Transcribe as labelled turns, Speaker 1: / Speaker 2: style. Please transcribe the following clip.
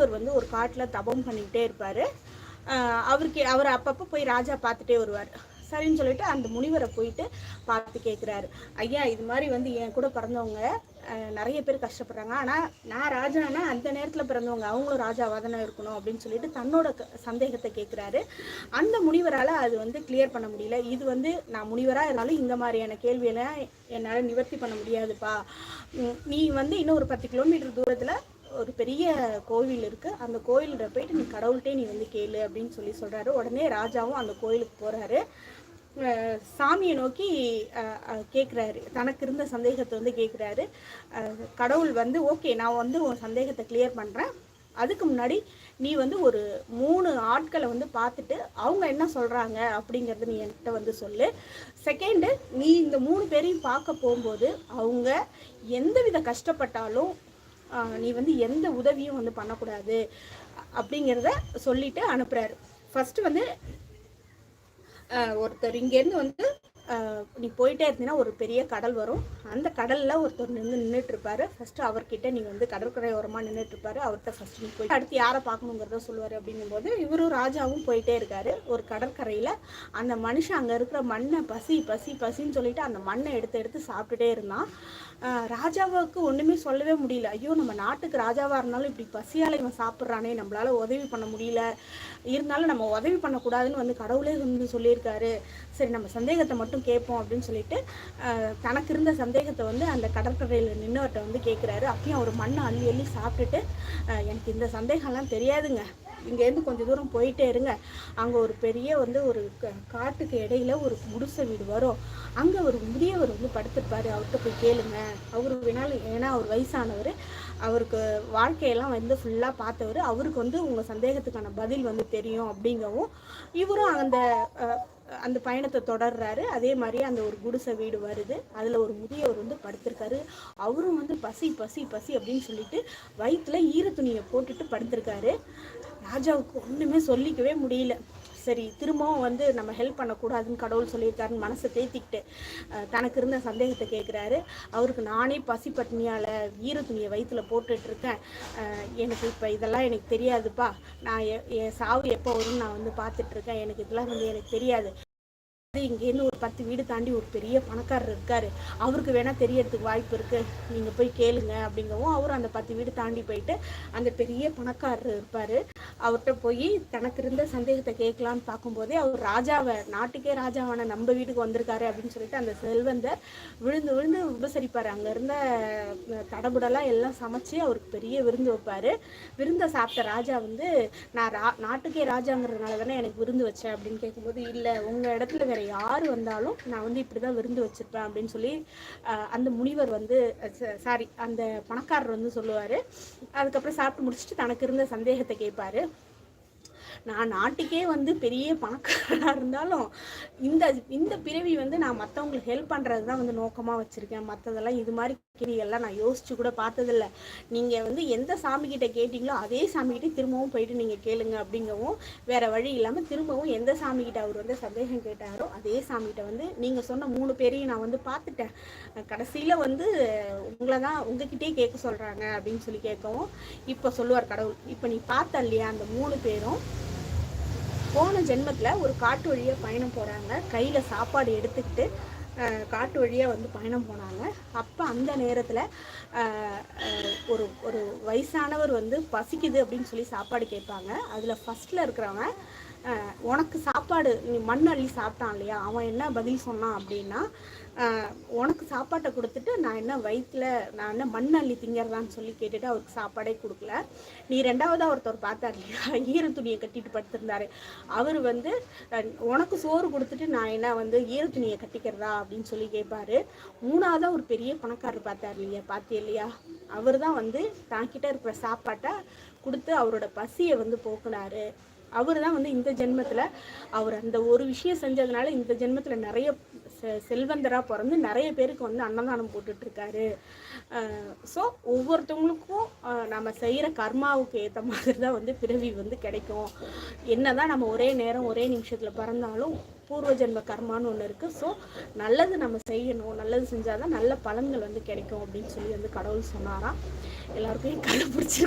Speaker 1: முனிவர் வந்து ஒரு காட்டில் தபம் பண்ணிக்கிட்டே இருப்பார். அவருக்கு அவர் அப்பப்போ போய் ராஜா பார்த்துட்டே வருவார். சரின்னு சொல்லிட்டு அந்த முனிவரை போயிட்டு பார்த்து கேட்குறாரு ஐயா இது மாதிரி வந்து என் கூட பிறந்தவங்க நிறைய பேர் கஷ்டப்படுறாங்க. ஆனால் நான் ராஜானா அந்த நேரத்தில் பிறந்தவங்க அவங்களும் ராஜாவாக தானே இருக்கணும்? அப்படின்னு சொல்லிட்டு தன்னோட க- சந்தேகத்தை கேட்குறாரு அந்த முனிவரால் அது வந்து கிளியர் பண்ண முடியல. இது வந்து நான் முனிவராக இருந்தாலும் இந்த மாதிரியான கேள்வியெல்லாம் என்னால் நிவர்த்தி பண்ண முடியாதுப்பா. நீ வந்து இன்னும் ஒரு பத்து கிலோமீட்டர் தூரத்தில் ஒரு பெரிய கோவில் இருக்குது அந்த கோயில்கிட்ட போயிட்டு நீ கடவுள்கிட்டே நீ வந்து கேளு அப்படின்னு சொல்லி சொல்கிறாரு உடனே ராஜாவும் அந்த கோயிலுக்கு போகிறாரு சாமியை நோக்கி கேட்குறாரு தனக்கு இருந்த சந்தேகத்தை வந்து கேட்குறாரு கடவுள் வந்து ஓகே நான் வந்து உன் சந்தேகத்தை கிளியர் பண்ணுறேன் அதுக்கு முன்னாடி நீ வந்து ஒரு மூணு ஆட்களை வந்து பார்த்துட்டு அவங்க என்ன சொல்கிறாங்க அப்படிங்கிறத நீ என்கிட்ட வந்து சொல்லு. செகண்டு நீ இந்த மூணு பேரையும் பார்க்க போகும்போது அவங்க எந்தவித கஷ்டப்பட்டாலும் நீ வந்து எந்த உதவியும் வந்து பண்ணக்கூடாது அப்படிங்கிறத சொல்லிட்டு அனுப்புகிறாரு ஃபஸ்ட்டு வந்து ஒருத்தர் இங்கேருந்து வந்து நீ போயிட்டே இருந்தீங்கன்னா ஒரு பெரிய கடல் வரும். அந்த கடலில் ஒருத்தர் நின்று நின்றுட்டு இருப்பாரு ஃபர்ஸ்ட் அவர்கிட்ட நீங்கள் வந்து கடற்கரை ஓரமாக நின்றுட்டு இருப்பாரு அவர்கிட்ட ஃபஸ்ட்டு நீ போய் அடுத்து யாரை பார்க்கணுங்கிறத சொல்லுவார் அப்படிங்கும்போது இவரும் ராஜாவும் போயிட்டே இருக்காரு. ஒரு கடற்கரையில் அந்த மனுஷன் அங்கே இருக்கிற மண்ணை பசி பசி பசின்னு சொல்லிட்டு அந்த மண்ணை எடுத்து எடுத்து சாப்பிட்டுட்டே இருந்தான். ராஜாவுக்கு ஒன்றுமே சொல்லவே முடியல. ஐயோ நம்ம நாட்டுக்கு ராஜாவாக இருந்தாலும் இப்படி பசியால் இவன் சாப்பிட்றானே நம்மளால் உதவி பண்ண முடியல. இருந்தாலும் நம்ம உதவி பண்ணக்கூடாதுன்னு வந்து கடவுளே வந்து சொல்லியிருக்காரு. சரி நம்ம சந்தேகத்தை மட்டும் கேட்போம் அப்படின்னு சொல்லிட்டு தனக்கு இருந்த சந்தேகத்தை வந்து அந்த கடற்கரையில் நின்றுவர்கிட்ட வந்து கேட்குறாரு அப்பயும் அவர் மண்ணை அள்ளி அள்ளி சாப்பிட்டுட்டு எனக்கு இந்த சந்தேகம்லாம் தெரியாதுங்க. இங்கேருந்து கொஞ்சம் தூரம் போயிட்டே இருங்க. அங்கே ஒரு பெரிய வந்து ஒரு க- காட்டுக்கு இடையில ஒரு முடிச வீடு வரும். அங்கே ஒரு முதியவர் வந்து படுத்திருப்பாரு. அவர்கிட்ட போய் கேளுங்க. அவர் வேணாலும் ஏன்னா அவர் வயசானவர். அவருக்கு வாழ்க்கையெல்லாம் வந்து ஃபுல்லாக பார்த்தவர். அவருக்கு வந்து உங்கள் சந்தேகத்துக்கான பதில் வந்து தெரியும் அப்படிங்கவும் இவரும் அந்த அந்த பயணத்தை தொடர்றாரு. அதே மாதிரி அந்த ஒரு குடிசை வீடு வருது. அதில் ஒரு முதியவர் வந்து படுத்திருக்காரு. அவரும் வந்து பசி பசி பசி அப்படின்னு சொல்லிட்டு வயிற்றுல ஈர துணியை போட்டுட்டு படுத்திருக்காரு. ராஜாவுக்கு ஒன்றுமே சொல்லிக்கவே முடியல. சரி திரும்பவும் வந்து நம்ம ஹெல்ப் பண்ணக்கூடாதுன்னு கடவுள் சொல்லியிருக்காருன்னு மனசை தேத்திக்கிட்டு தனக்கு இருந்த சந்தேகத்தை கேட்குறாரு அவருக்கு நானே பசி பட்னியால் ஈர துணியை வயிற்றுல போட்டுட்ருக்கேன் எனக்கு இப்போ இதெல்லாம் எனக்கு தெரியாதுப்பா. நான் எ- என் சாவு எப்போ வரும்னு நான் வந்து பார்த்துட்ருக்கேன் எனக்கு இதெல்லாம் வந்து எனக்கு தெரியாது. இங்கேருந்து ஒரு பத்து வீடு தாண்டி ஒரு பெரிய பணக்காரர் இருக்காரு. அவருக்கு வேணா தெரியறதுக்கு வாய்ப்பு இருக்கு. நீங்க போய் கேளுங்க அப்படிங்கவும் அவர் அந்த பத்து வீடு தாண்டி போயிட்டு அந்த பெரிய பணக்காரர் இருப்பாரு. அவர்கிட்ட போய் தனக்கு இருந்த சந்தேகத்தை கேட்கலான்னு பார்க்கும்போதே அவர் ராஜாவை நாட்டுக்கே ராஜாவான நம்ம வீட்டுக்கு வந்திருக்காரு அப்படின்னு சொல்லிட்டு அந்த செல்வந்தர் விழுந்து விழுந்து உபசரிப்பாரு. அங்க இருந்த அஹ், தடபுடலாம் எல்லாம் சமைச்சு அவருக்கு பெரிய விருந்து வைப்பாரு. விருந்தை சாப்பிட்ட ராஜா வந்து நான் ரா நாட்டுக்கே ராஜாங்கிறதுனால தானே எனக்கு விருந்து வச்சேன் அப்படின்னு கேட்கும்போது இல்லை உங்கள் இடத்துல வேற யார் வந்தாலும் நான் வந்து இப்படி தான் விருந்து வச்சிருப்பேன் அப்படின்னு சொல்லி அந்த முனிவர் வந்து சாரி அந்த பணக்காரர் வந்து சொல்லுவார். அதுக்கப்புறம் சாப்பிட்டு முடிச்சுட்டு தனக்கு இருந்த சந்தேகத்தை கேட்பாரு. நான் நாட்டுக்கே வந்து பெரிய பணக்காரனாக இருந்தாலும் இந்த இந்த பிறவி வந்து நான் மற்றவங்களுக்கு ஹெல்ப் பண்ணுறது தான் வந்து நோக்கமாக வச்சுருக்கேன். மற்றதெல்லாம் இது மாதிரி கேள்விகள்லாம் நான் யோசிச்சு கூட பார்த்ததில்ல. நீங்கள் வந்து எந்த சாமிக்கிட்ட கேட்டிங்களோ அதே சாமிக்கிட்ட திரும்பவும் போயிட்டு நீங்கள் கேளுங்க அப்படிங்கவும் வேறு வழி இல்லாமல் திரும்பவும் எந்த சாமிக்கிட்ட அவர் வந்து சந்தேகம் கேட்டாரோ அதே சாமிகிட்ட வந்து நீங்கள் சொன்ன மூணு பேரையும் நான் வந்து பார்த்துட்டேன். கடைசியில் வந்து உங்களை தான் உங்ககிட்டயே கேட்க சொல்கிறாங்க அப்படின்னு சொல்லி கேட்கவும் இப்போ சொல்லுவார் கடவுள் இப்போ நீ பார்த்த இல்லையா அந்த மூணு பேரும்? போன ஜென்மத்தில் ஒரு காட்டு வழியாக பயணம் போகிறாங்க கையில் சாப்பாடு எடுத்துக்கிட்டு காட்டு வழியாக வந்து பயணம் போனாங்க. அப்போ அந்த நேரத்தில் ஒரு ஒரு வயசானவர் வந்து பசிக்குது அப்படின்னு சொல்லி சாப்பாடு கேட்பாங்க. அதில் ஃபஸ்ட்டில் இருக்கிறவங்க உனக்கு சாப்பாடு நீ மண் அள்ளி சாப்பிட்டான் இல்லையா? அவன் என்ன பதில் சொன்னான் அப்படின்னா உனக்கு சாப்பாட்டை கொடுத்துட்டு நான் என்ன வயிற்றுல நான் என்ன மண் அள்ளி திங்கிறதான்னு சொல்லி கேட்டுட்டு அவருக்கு சாப்பாடே கொடுக்கல. நீ ரெண்டாவதாக ஒருத்தர் பார்த்தார் இல்லையா? ஈர துணியை கட்டிட்டு படுத்திருந்தாரு. அவர் வந்து உனக்கு சோறு கொடுத்துட்டு நான் என்ன வந்து ஈர துணியை கட்டிக்கிறதா அப்படின்னு சொல்லி கேட்பாரு மூணாவதாக ஒரு பெரிய பணக்காரர் பார்த்தார் இல்லையா? பார்த்தே இல்லையா? அவர் தான் வந்து தான்கிட்ட இருக்கிற சாப்பாட்டை கொடுத்து அவரோட பசியை வந்து போக்குனாரு. அவர் தான் வந்து இந்த ஜென்மத்தில் அவர் அந்த ஒரு விஷயம் செஞ்சதுனால இந்த ஜென்மத்தில் நிறைய செ- செல்வந்தராக பிறந்து நிறைய பேருக்கு வந்து அன்னதானம் போட்டுட்ருக்காரு. ஸோ ஒவ்வொருத்தவங்களுக்கும் நம்ம செய்கிற கர்மாவுக்கு ஏற்ற மாதிரி தான் வந்து பிறவி வந்து கிடைக்கும். என்னதான் நம்ம ஒரே நேரம் ஒரே நிமிஷத்தில் பிறந்தாலும் பூர்வ ஜென்ம கர்மான்னு ஒன்று இருக்குது ஸோ நல்லது நம்ம செய்யணும் நல்லது செஞ்சால் தான் நல்ல பலன்கள் வந்து கிடைக்கும் அப்படின்னு சொல்லி வந்து கடவுள் சொன்னாராம். எல்லாருக்கும் கண்டுபிடிச்சி